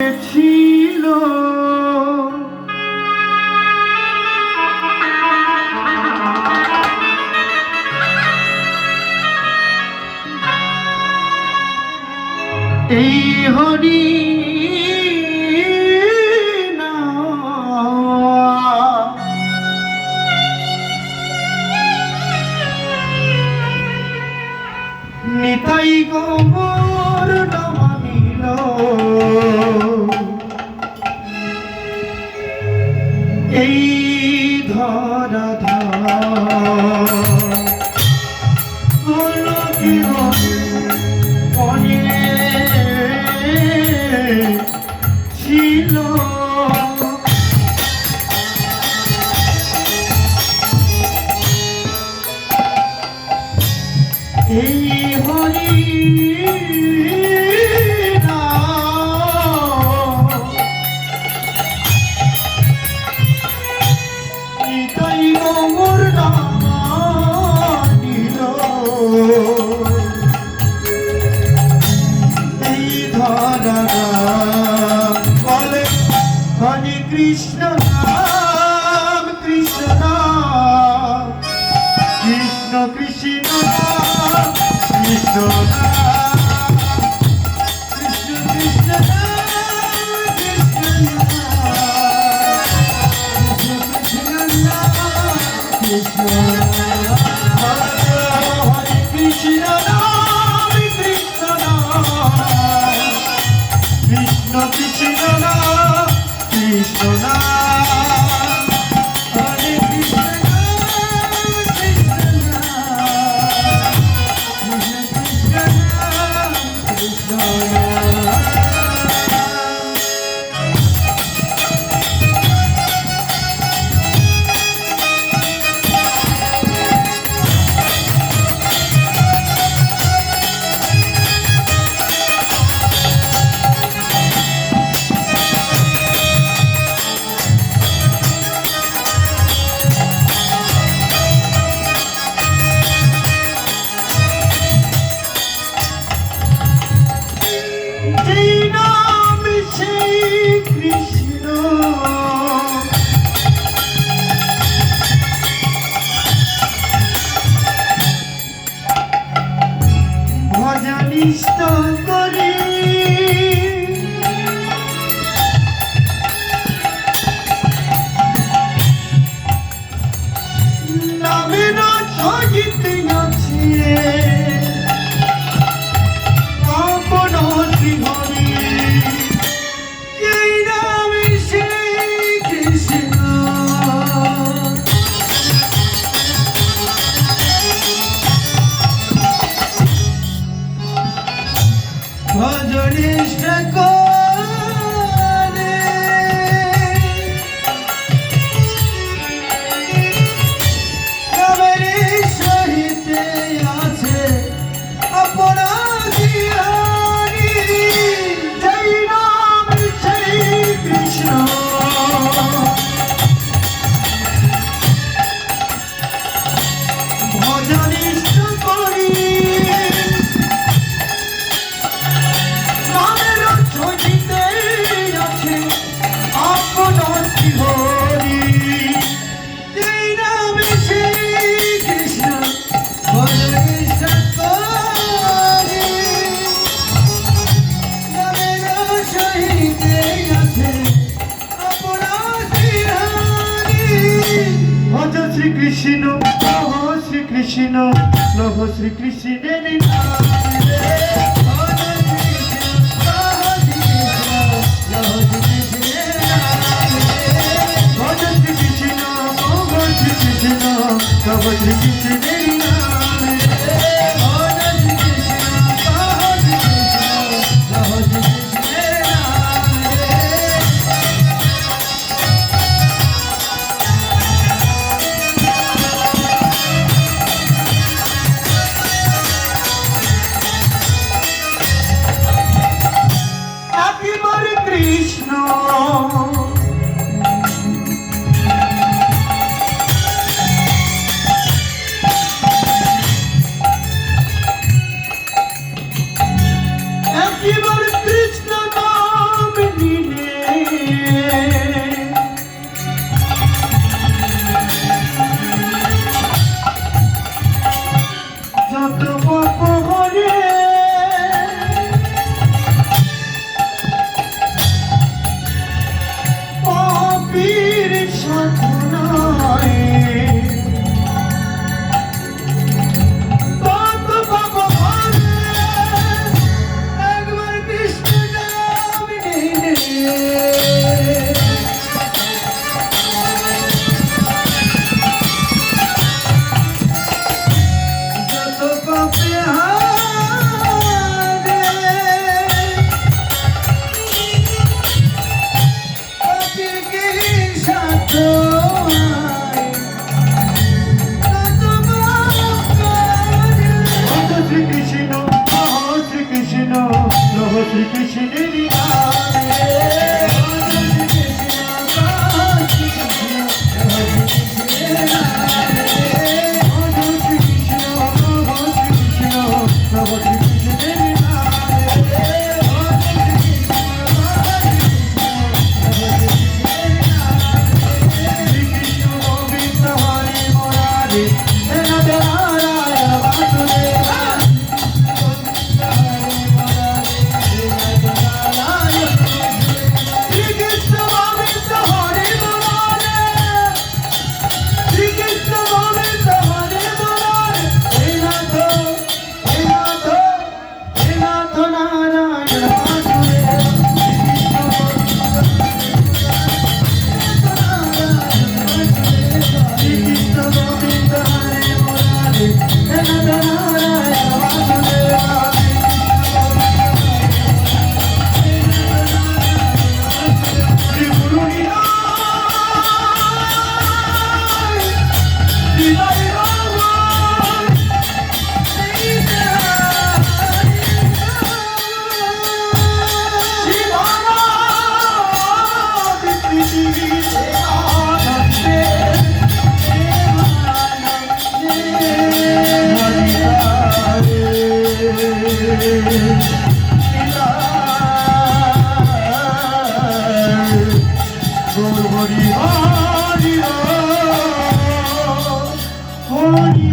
ছিল। এই হরি নাম বলে Krishna Krishna Krishna Krishna Krishna Estou Feliz Record. Shrikrishna নম শ্রীকৃষ্ণ নম শ্রীকৃষ্ণের শ্রীকৃষ্ণ নম শ্রীকৃষ্ণ নম শ্রীকৃষ্ণের হরি হরি হরি